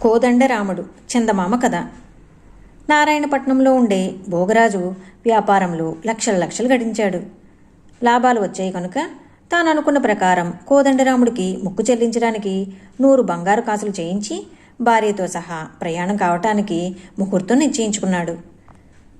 కోదండరాముడు చందమామ కథ. నారాయణపట్నంలో ఉండే భోగరాజు వ్యాపారంలో లక్షల లక్షలు గడించాడు. లాభాలు వచ్చాయి కనుక తాను అనుకున్న ప్రకారం కోదండరాముడికి ముక్కు చెల్లించడానికి నూరు బంగారు కాసులు చేయించి భార్యతో సహా ప్రయాణం కావటానికి ముహూర్తం నిశ్చయించుకున్నాడు.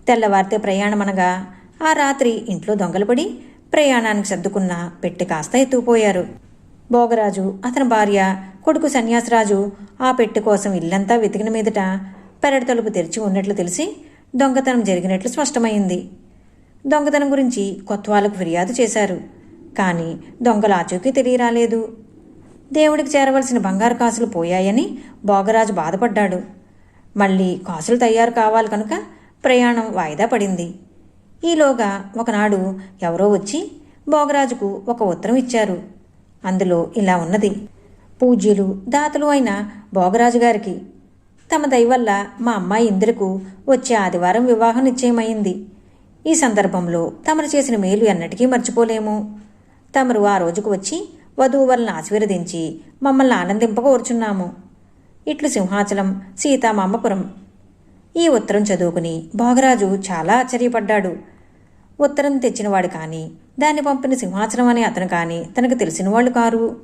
తెల్లవారితే ప్రయాణం అనగా ఆ రాత్రి ఇంట్లో దొంగలు పడి ప్రయాణానికి సర్దుకున్న పెట్టి కాస్త ఎత్తుకుపోయారు. భోగరాజు అతని భార్య కొడుకు సన్యాసరాజు ఆ పెట్టె కోసం ఇల్లంతా వెతికిన మీదట పెరటి తలుపు తెరిచి ఉన్నట్లు తెలిసి దొంగతనం జరిగినట్లు స్పష్టమైంది. దొంగతనం గురించి కొత్త వాళ్ళకు ఫిర్యాదు చేశారు. కానీ దొంగలు ఆచూకీ తెలియరాలేదు. దేవుడికి చేరవలసిన బంగారు కాసులు పోయాయని భోగరాజు బాధపడ్డాడు. మళ్ళీ కాసులు తయారు కావాలి కనుక ప్రయాణం వాయిదా పడింది. ఈలోగా ఒకనాడు ఎవరో వచ్చి భోగరాజుకు ఒక ఉత్తరం ఇచ్చారు. అందులో ఇలా ఉన్నది. పూజ్యులు దాతలు అయిన భోగరాజు గారికి తమ దయవల్ల మా అమ్మాయి ఇంద్రకు వచ్చే ఆదివారం వివాహం నిశ్చయమైంది. ఈ సందర్భంలో తమరు చేసిన మేలు ఎన్నటికీ మర్చిపోలేము. తమరు ఆ రోజుకు వచ్చి వధూవరులను ఆశీర్వదించి మమ్మల్ని ఆనందింపకూర్చున్నాము ఇట్లు సింహాచలం సీతామామపురం. ఈ ఉత్తరం చదువుకుని భోగరాజు చాలా ఆశ్చర్యపడ్డాడు. ఉత్తరం తెచ్చినవాడు కానీ దాన్ని పంపిన సింహాచలం అనే అతను కానీ తనకు తెలిసిన వాళ్ళు కారు.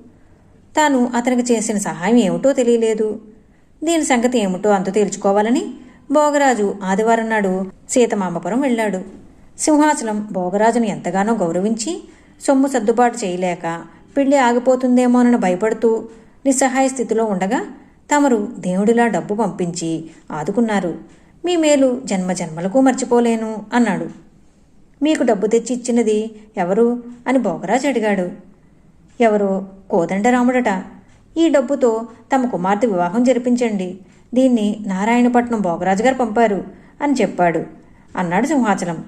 తాను అతనికి చేసిన సహాయం ఏమిటో తెలియలేదు. దీని సంగతి ఏమిటో అంత తేల్చుకోవాలని భోగరాజు ఆదివారం నాడు సీతమాంబపురం వెళ్ళాడు. సింహాచలం భోగరాజును ఎంతగానో గౌరవించి సొమ్ము సర్దుబాటు చేయలేక పెళ్ళి ఆగిపోతుందేమోనని భయపడుతూ నిస్సహాయ స్థితిలో ఉండగా తమరు దేవుడిలా డబ్బు పంపించి ఆదుకున్నారు. మీ మేలు జన్మ జన్మలకు మర్చిపోలేను అన్నాడు. మీకు డబ్బు తెచ్చి ఇచ్చినది ఎవరు? అని భోగరాజు అడిగాడు. ఎవరో? కోదండరాముడట. ఈ డబ్బుతో తమ కుమార్తె వివాహం జరిపించండి. దీన్ని నారాయణపట్నం భోగరాజు గారు పంపారు అని చెప్పాడు అన్నాడు సింహాచలం.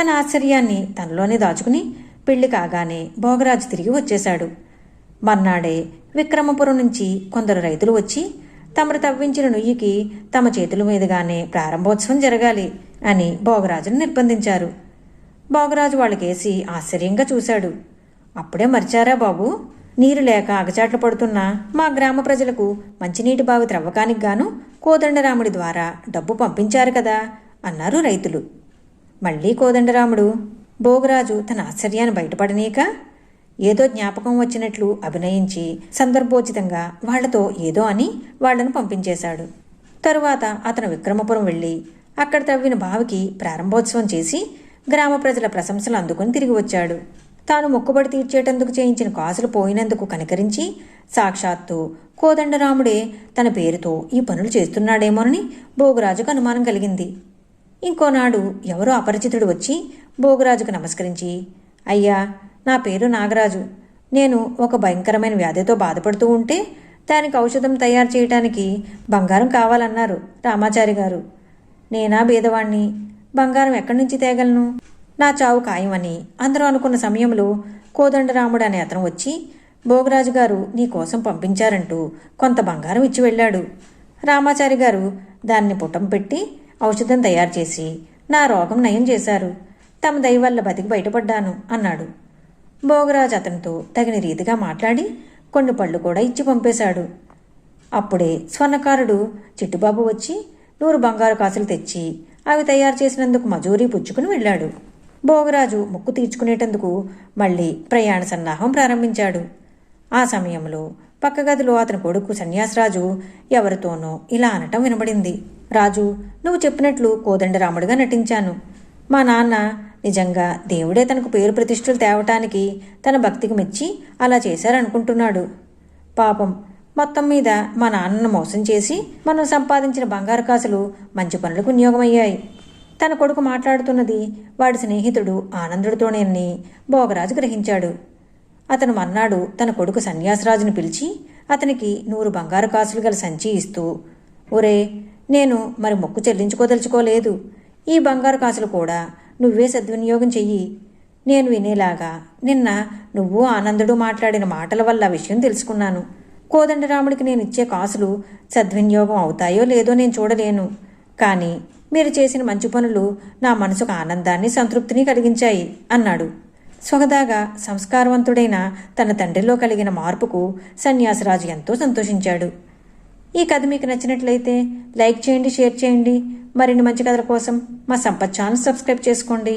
తన ఆశ్చర్యాన్ని తనలోనే దాచుకుని పెళ్ళి కాగానే భోగరాజు తిరిగి వచ్చేశాడు. మర్నాడే విక్రమపురం నుంచి కొందరు రైతులు వచ్చి తమరు తవ్వించిన నుయ్యికి తమ చేతుల మీదుగానే ప్రారంభోత్సవం జరగాలి. అని భోగరాజును నిర్బంధించారు. భోగరాజు వాళ్ళకేసి ఆశ్చర్యంగా చూశాడు. అప్పుడే మర్చారా బాబు? నీరు లేక అగచాట్లు పడుతున్న. మా గ్రామ ప్రజలకు మంచినీటి బావి త్రవ్వకానికి గాను కోదండరాముడి ద్వారా డబ్బు పంపించారు కదా అన్నారు రైతులు. మళ్ళీ కోదండరాముడు? భోగరాజు తన ఆశ్చర్యాన్ని బయటపడనీక? ఏదో జ్ఞాపకం వచ్చినట్లు అభినయించి సందర్భోచితంగా వాళ్ళతో ఏదో అని వాళ్ళను పంపించేశాడు. తరువాత అతను విక్రమపురం వెళ్ళి అక్కడ తవ్విన బావికి ప్రారంభోత్సవం చేసి గ్రామ ప్రజల ప్రశంసలు అందుకుని తిరిగి వచ్చాడు. తాను మొక్కుబడి తీర్చేటందుకు చేయించిన కాసులు పోయినందుకు కనికరించి సాక్షాత్తు కోదండరాముడే తన పేరుతో ఈ పనులు చేస్తున్నాడేమోనని భోగరాజుకు అనుమానం కలిగింది. ఇంకోనాడు ఎవరో అపరిచితుడు వచ్చి భోగరాజుకు నమస్కరించి అయ్యా నా పేరు నాగరాజు. నేను ఒక భయంకరమైన వ్యాధితో బాధపడుతూ ఉంటే దానికి ఔషధం తయారు చేయటానికి బంగారం కావాలన్నారు రామాచారి గారు. నేనా బీదవాణ్ణి బంగారం ఎక్కడి నుంచి తేగలను? నా చావు ఖాయమని. అందరూ అనుకున్న సమయంలో కోదండరాముడు అనే అతను వచ్చి భోగరాజు గారు నీ కోసం పంపించారంటూ కొంత బంగారం ఇచ్చి వెళ్ళాడు. రామాచారి గారు దాన్ని పుటం పెట్టి ఔషధం తయారు చేసి నా రోగం నయం చేశారు. తమ దయ వల్ల బతికి బయటపడ్డాను అన్నాడు. భోగరాజు అతనితో తగిన రీతిగా మాట్లాడి కొన్ని పళ్ళు కూడా ఇచ్చి పంపేశాడు. అప్పుడే స్వర్ణకారుడు చిట్టుబాబు వచ్చి నూరు బంగారు కాసులు తెచ్చి అవి తయారు చేసినందుకు మజూరీ పుచ్చుకుని వెళ్ళాడు. భోగరాజు ముక్కు తీర్చుకునేటందుకు మళ్ళీ ప్రయాణ సన్నాహం ప్రారంభించాడు. ఆ సమయంలో పక్క గదిలో అతని కొడుకు సన్యాసరాజు ఎవరితోనో ఇలా అనటం వినబడింది. రాజు నువ్వు చెప్పినట్లు కోదండరాముడిగా నటించాను. మా నాన్న నిజంగా దేవుడే తనకు పేరు ప్రతిష్టలు తేవటానికి తన భక్తికి మెచ్చి అలా చేశారనుకుంటున్నాడు. పాపం మొత్తం మీద మా నాన్నను మోసం చేసి మనం సంపాదించిన బంగారు కాసులు మంచి పనులకు వినియోగమయ్యాయి. తన కొడుకు మాట్లాడుతున్నది వాడి స్నేహితుడు ఆనందుడితోనేనని భోగరాజు గ్రహించాడు. అతను మర్నాడు తన కొడుకు సన్యాసరాజును పిలిచి అతనికి నూరు బంగారు కాసులు గల సంచి ఇస్తూ ఒరే నేను మరి మొక్కు చెల్లించుకోదలుచుకోలేదు. ఈ బంగారు కాసులు కూడా నువ్వే సద్వినియోగం చెయ్యి. నేను వినేలాగా నిన్న నువ్వు ఆనందుడు మాట్లాడిన మాటల వల్ల విషయం తెలుసుకున్నాను. కోదండరాముడికి నేను ఇచ్చే కాసులు సద్వినియోగం అవుతాయో లేదో నేను చూడలేను. కానీ మీరు చేసిన మంచి పనులు నా మనసుకు ఆనందాన్ని సంతృప్తిని కలిగించాయి అన్నాడు. సొగదాగా సంస్కారవంతుడైన తన తండ్రిలో కలిగిన మార్పుకు సన్యాసరాజు ఎంతో సంతోషించాడు. ఈ కథ మీకు నచ్చినట్లయితే లైక్ చేయండి షేర్ చేయండి. మరిన్ని మంచి కథల కోసం మా సంపత్ ఛానల్ సబ్స్క్రైబ్ చేసుకోండి.